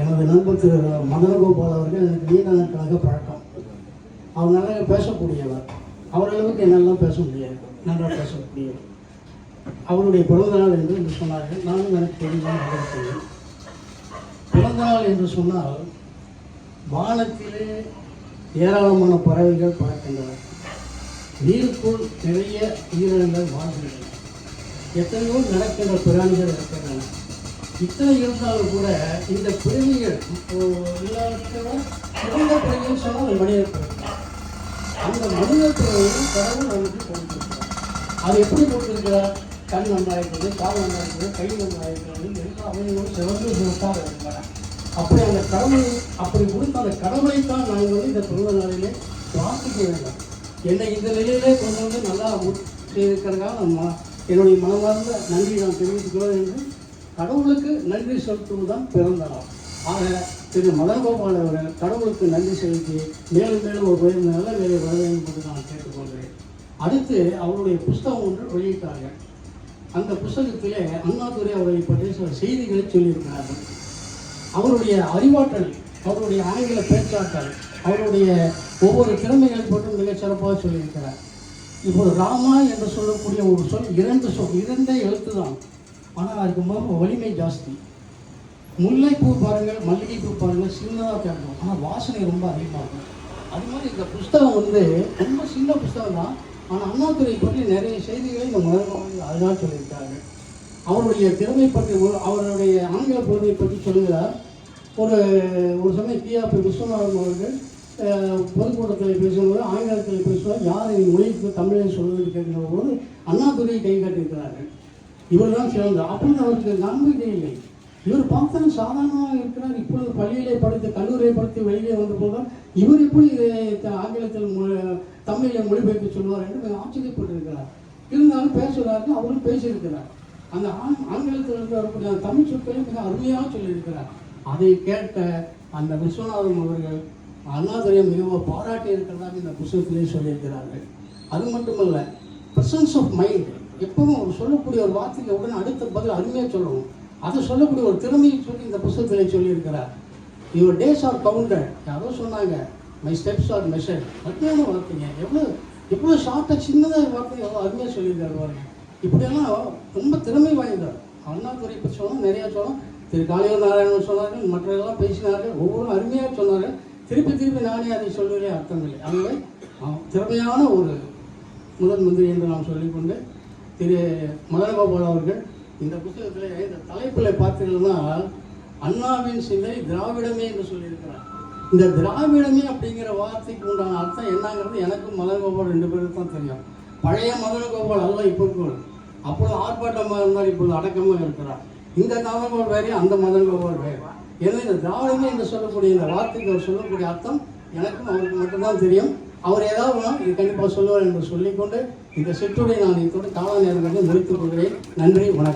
எனது நண்பர் திரு மதனகோபால் அவர்கள் எனக்கு நீண்ட நாட்களாக பழக்கம். அவர் நல்லா பேசக்கூடியவர். அவர் அளவுக்கு என்னால் பேச முடியாது. நல்லா பேச முடியாது அவருடைய பிறந்த நாள் என்று என்று சொன்னார்கள். நானும் எனக்கு தெரியும் தெரியும் பிறந்த நாள் என்று சொன்னால் வானத்திலே ஏராளமான பறவைகள் பறக்கின்றன. நீருக்குள் நிறைய உயிரினங்கள் வாழ்கின்றன. எத்தனையோ நடக்கின்ற பிராணிகள் இருக்கின்றன. இத்தனை இருந்தாலும் கூட இந்த பிறவிகள் இப்போ எல்லாத்தையும் சிறந்த பிறவின்னு சொன்னால் மனிதர்கள் மனித பிறவி அந்த மனித பிறவியை கடவுள் நமக்கு கொடுத்துருக்கிறார். அது எப்படி கொடுத்துருக்கிறார்? கண் நன்றாயிருக்கிறது கால் நன்றாயிருக்கிறது கை நன்றாயிருக்கிறது எல்லா அவயங்களும் சிறந்து சிறப்பாக இருக்கின்றன அப்படி அந்த கடமை அப்படி கொடுத்த அந்த கடவுளை தான் நாங்கள் வந்து இந்த பிறந்த நாளிலே பிரார்த்திக்க வேண்டும். என்னை இந்த நிலையிலே கொண்டு வந்து நல்லா செய்திருக்கிறதுக்காக நம்ம என்னுடைய மனமார்ந்த நன்றி நான் தெரிவித்துக்கிறோம் என்று கடவுளுக்கு நன்றி செலுத்துவது தான் பிறந்த நாள். ஆக திரு மதன் அவர்கள் கடவுளுக்கு நன்றி செலுத்தி மேலும் மேலும் ஒரு உயர்ந்த நல்ல வேலை வர வேண்டும் என்று நான் கேட்டுக்கொள்கிறேன். அடுத்து அவருடைய புஸ்தகம் ஒன்று வெளியிட்டார்கள். அந்த புஸ்தகத்திலே அண்ணாதுரை அவரை பற்றி சில செய்திகளை சொல்லியிருக்கிறார்கள். அவருடைய அறிவாற்றல் அவருடைய ஆங்கில பேச்சாற்றல் அவருடைய ஒவ்வொரு திறமைகளை பற்றி மிகச் சிறப்பாக சொல்லியிருக்கிறார். இப்போது ராமா என்று சொல்லக்கூடிய ஒரு சொல் இரண்டு சொல் இரண்டே எழுத்து தான் ஆனால் அதுக்கு ரொம்ப வலிமை ஜாஸ்தி. முல்லைப்பூ பாருங்கள் மல்லிகைப்பூ பாருங்கள் சின்னதாக தேடும் ஆனால் வாசனை ரொம்ப அதிகமாக இருக்கும். அது மாதிரி இந்த புஸ்தகம் வந்து ரொம்ப சின்ன புஸ்தகம் தான். ஆனால் அண்ணாதுரை பற்றி நிறைய செய்திகளை இந்த முதல்வர் அதனால் சொல்லியிருக்காரு. அவருடைய திறமை பற்றி ஒரு- அவருடைய ஆங்கில பொறுமை பற்றி சொல்லுகிறார். ஒரு ஒரு சமயம் பிஆபி விஸ்வநாதன் அவர்கள் பொதுக்கூட்டத்தில் பேசும்போது ஆங்கிலத்தில் பேசுவார் யார் என் மொழிக்கு தமிழை சொல்வது கேட்கிற போது அண்ணாதுரை கை காட்டியிருக்கிறார்கள். இவர் தான் சிறந்தார் அப்படின்னு அவருக்கு நம்பிக்கை இல்லை. இவர் பார்த்தா சாதாரணமாக இருக்கிறார். இப்பொழுது பள்ளியிலே படித்து கல்லூரியை படித்து வெளியே வந்த போதும் இவர் எப்படி இதை த- ஆங்கிலத்தில் மொழி- தமிழில் மொழிபெயர்த்து சொல்வார் என்று ஆச்சரியப்பட்டிருக்கிறார். இருந்தாலும் பேசுகிறார்கள் அவரும் பேசியிருக்கிறார். அந்த ஆங் ஆங்கிலத்தில் இருந்து வரக்கூடிய அந்த தமிழ் சொற்களை மிக அருமையாக சொல்லியிருக்கிறார். அதை கேட்ட அந்த விஸ்வநாதன் அவர்கள் அண்ணாதுரையை மிகவும் பாராட்டி இருக்கிறதாக இந்த புத்தகத்திலே சொல்லியிருக்கிறார்கள். அது மட்டுமல்ல ப்ரெசன்ஸ் ஆஃப் மைண்ட் எப்பவும் அவர் சொல்லக்கூடிய ஒரு வார்த்தைக்கு உடனே அடுத்த பதில் அருமையாக சொல்லணும். அதை சொல்லக்கூடிய ஒரு திறமையை சொல்லி இந்த புத்தகத்திலே சொல்லியிருக்கிறார். யுவர் டேஸ் ஆர் கவுண்டட் யாரோ சொன்னாங்க மை ஸ்டெப்ஸ் ஆர் மெஷர் அருமையான வார்த்தைங்க. எவ்வளோ எவ்வளோ ஷார்ட்டாக சின்னதாக வார்த்தை எவ்வளோ அருமையாக சொல்லியிருக்காரு பாருங்க. இப்படியெல்லாம் ரொம்ப திறமை வாய்ந்தார் அண்ணாதுரை பற்றி சொன்னால் நிறையா சொன்னோம் திரு காளியூர் நாராயணன் சொன்னார்கள் மற்றவர்கள்லாம் பேசினார்கள் ஒவ்வொரு அருமையாக சொன்னார்கள். திருப்பி திருப்பி நானே அதை சொல்வதே அர்த்தமில்லை ஆகவே திறமையான ஒரு முதன் மந்திரி என்று நாம் சொல்லிக்கொண்டு திரு மதனகோபால் அவர்கள் இந்த புத்தகத்தில் இந்த தலைப்பில் பார்த்தீங்கன்னா அண்ணாவின் சிந்தனை திராவிடமே என்று சொல்லியிருக்கிறார். இந்த திராவிடமே அப்படிங்கிற வார்த்தைக்கு உண்டான அர்த்தம் என்னங்கிறது எனக்கும் மதனகோபால் ரெண்டு பேருக்கு தான் தெரியும். பழைய மதனகோபால் அல்ல இப்போ இருக்கவர் அப்பொழுது ஆர்ப்பாட்டமாக இருந்தால் இப்பொழுது அடக்கமாக இருக்கிறார். இந்த மதனகோபால் வேறு அந்த மதனகோபால் வேறு. எனவே இந்த திராவிடமே என்று சொல்லக்கூடிய இந்த வார்த்தைக்கு அவர் சொல்லக்கூடிய அர்த்தம் எனக்கும் அவருக்கு மட்டும்தான் தெரியும். அவர் ஏதாவது இது கண்டிப்பாக சொல்லுவார் என்று சொல்லிக்கொண்டு இந்த சிற்றுரை நான் இத்தோடு கால நேரங்களை முடித்துக் கொள்கிறேன். நன்றி வணக்கம்.